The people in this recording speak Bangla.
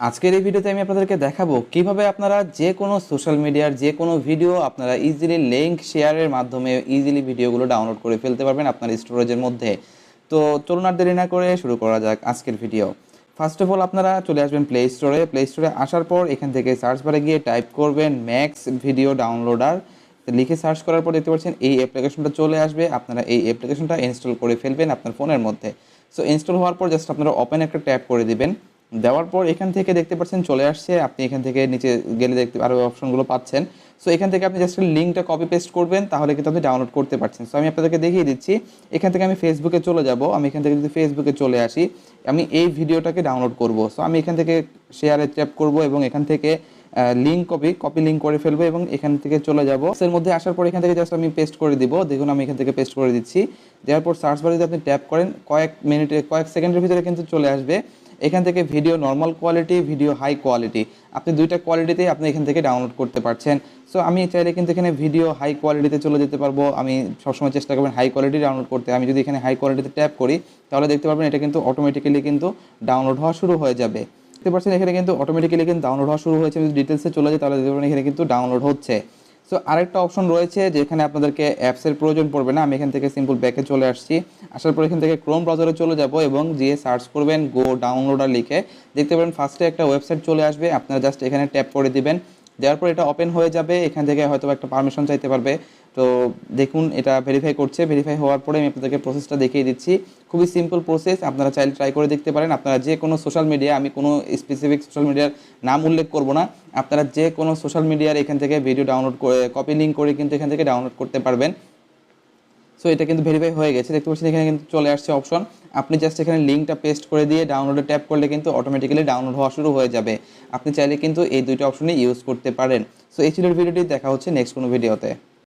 আজকের এই ভিডিওতে আমি আপনাদেরকে দেখাবো কীভাবে আপনারা যে কোনো সোশ্যাল মিডিয়ার যে কোনো ভিডিও আপনারা ইজিলি লিঙ্ক শেয়ারের মাধ্যমে ইজিলি ভিডিওগুলো ডাউনলোড করে ফেলতে পারবেন আপনার স্টোরেজের মধ্যে। তো চলুন আর দেরি না করে শুরু করা যাক আজকের ভিডিও ফার্স্ট অফ অল আপনারা চলে আসবেন প্লে স্টোরে প্লে স্টোরে আসার পর এখান থেকে সার্চ বারে গিয়ে টাইপ করবেন ম্যাক্স ভিডিও ডাউনলোডার লিখে সার্চ করার পর দেখতে পাচ্ছেন এই অ্যাপ্লিকেশনটা চলে আসবে। আপনারা এই অ্যাপ্লিকেশনটা ইনস্টল করে ফেলবেন আপনার ফোনের মধ্যে। সো ইনস্টল হওয়ার পর জাস্ট আপনারা ওপেন একটা ট্যাপ করে দিবেন। দেওয়ার পর এখান থেকে দেখতে পাচ্ছেন চলে আসছে। আপনি এখান থেকে নিচে গেলে দেখতে আরও অপশনগুলো পাচ্ছেন। সো এখান থেকে আপনি জাস্ট লিঙ্কটা কপি পেস্ট করবেন, তাহলে কিন্তু আপনি ডাউনলোড করতে পারছেন। সো আমি আপনাদেরকে দেখিয়ে দিচ্ছি, এখান থেকে আমি ফেসবুকে চলে যাব। আমি এখান থেকে যদি ফেসবুকে চলে আসি, আমি এই ভিডিওটাকে ডাউনলোড করব। সো আমি এখান থেকে শেয়ারে ট্যাপ করব এবং এখান থেকে লিঙ্ক কপি কপি লিঙ্ক করে ফেলব এবং এখান থেকে চলে যাব। এর মধ্যে আসার পর এখান থেকে জাস্ট আমি পেস্ট করে দিব। দেখুন, আমি এখান থেকে পেস্ট করে দিচ্ছি। দেওয়ার পর সার্চ বারে যদি আপনি ট্যাপ করেন, কয়েক মিনিটে কয়েক সেকেন্ডের ভিতরে কিন্তু চলে আসবে। এখান থেকে video normal quality video high quality আপনি দুইটা কোয়ালিটিতেই আপনি এখান থেকে ডাউনলোড করতে পারছেন। সো আমি চাইলে কিন্তু এখানে ভিডিও হাই কোয়ালিটিতে চলে যেতে পারব। আমি সবসময় চেষ্টা করবেন হাই কোয়ালিটি ডাউনলোড করতে। আমি যদি এখানে হাই কোয়ালিটিতে ট্যাপ করি, তাহলে দেখতে পারবেন এটা কিন্তু অটোমেটিক্যালি কিন্তু ডাউনলোড হওয়া শুরু হয়ে যাবে। দেখতে পাচ্ছেন এখানে কিন্তু অটোমেটিক্যালি কিন্তু ডাউনলোড হওয়া শুরু হয়েছে। যদি ডিটেলসে চলে যাই, তাহলে দেখতে পাবেন এখানে কিন্তু ডাউনলোড হচ্ছে। সো আরেকটা অপশন রয়েছে যেখানে আপনাদেরকে অ্যাপসের প্রয়োজন পড়বে না। আমি এখান থেকে সিম্পল ব্যাকে চলে আসছি। আসার পর এখান থেকে ক্রোম ব্রাউজারে চলে যাব এবং গিয়ে সার্চ করবেন গো ডাউনলোডার লিখে। দেখতে পাবেন ফার্স্টে একটা ওয়েবসাইট চলে আসবে। আপনারা জাস্ট এখানে ট্যাপ করে দিবেন। দেওয়ার পর এটা ওপেন হয়ে যাবে। এখান থেকে হয়তো একটা পারমিশন চাইতে পারবে। তো দেখুন, এটা ভেরিফাই করছে। ভেরিফাই হওয়ার পরে আমি আপনাদেরকে প্রসেসটা দেখিয়ে দিচ্ছি। খুবই সিম্পল প্রসেস আপনারা চাইলে ট্রাই করে দেখতে পারেন। আপনারা যে কোনো সোশ্যাল মিডিয়া আমি কোনো স্পেসিফিক সোশ্যাল মিডিয়ার নাম উল্লেখ করব না। আপনারা যে কোনো সোশ্যাল মিডিয়ার এখান থেকে ভিডিও ডাউনলোড করে কপি লিঙ্ক করে কিন্তু এখান থেকে ডাউনলোড করতে পারবেন। সো এটা কিন্তু ভেরিফাই হয়ে গেছে। দেখতে পাচ্ছেন এখানে কিন্তু চলে আসছে অপশন আপনি জাস্ট এখানে লিঙ্কটা পেস্ট করে দিয়ে ডাউনলোডে ট্যাপ করলে কিন্তু অটোমেটিক্যালি ডাউনলোড হওয়া শুরু হয়ে যাবে। আপনি চাইলে কিন্তু এই দুইটা অপশনই ইউজ করতে পারেন। সো এই ছিল ভিডিওটি দেখা হচ্ছে নেক্সট কোনো ভিডিওতে